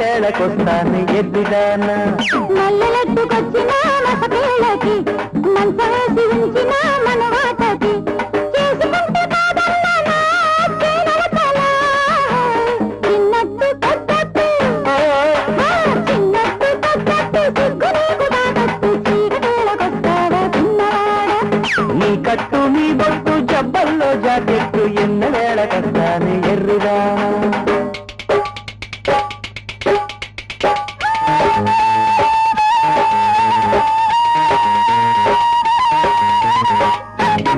వేళకొస్తాను ఎద్దిదానా మల్లెలెత్తుకొచ్చిన మసపేళ్ళకి మంచవేసి ఉంచిన మనవాటకి నా కట్టు నీ బొట్టు జబ్బల్లో జాకెట్టు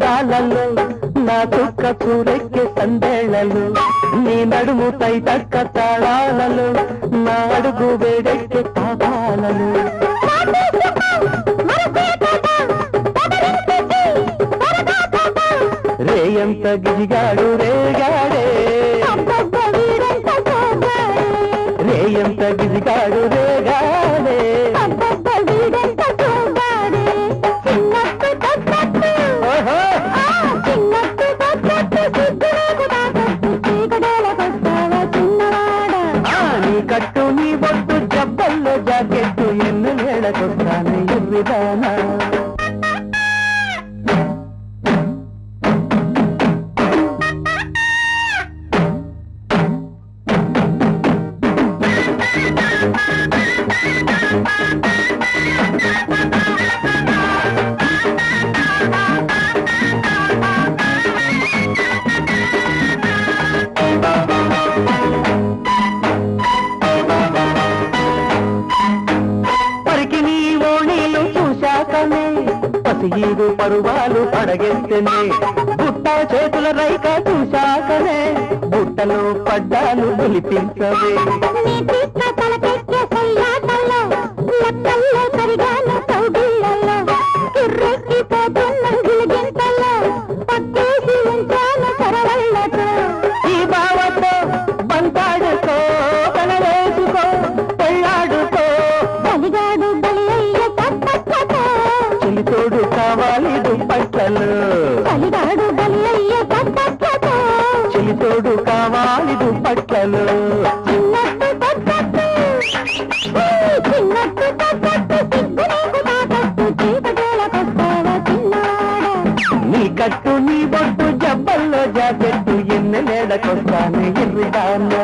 అందాలలో నా చుక్క చూరెక్కే సందేళ్ళలో నీ నడుము పై తక్క తాళాలలో నా అడుగు వేడెక్కే తాళాలలో రేయంత గిజిగాడు రేగాడే అబ్బబ్బ వీడంత సోగాడే. రేయంత గిజిగాడు రేగాడే పరికి నీ ఓణి పసిగీడు పరువాలు పడగెత్తనే. బుట్ట చేతుల రైక చూశాకనే. బుట్టలో పడ్డాలు పిలిపించవే అలిగాడు గల్లయ్య పట్టట్లతో చెలితోడు కావాలిడు పట్లలో నీ కట్టు నీ బొట్టు జబ్బల్లో జాకెట్టు ఎన్నెలేడకొస్తాను ఎర్రుదానా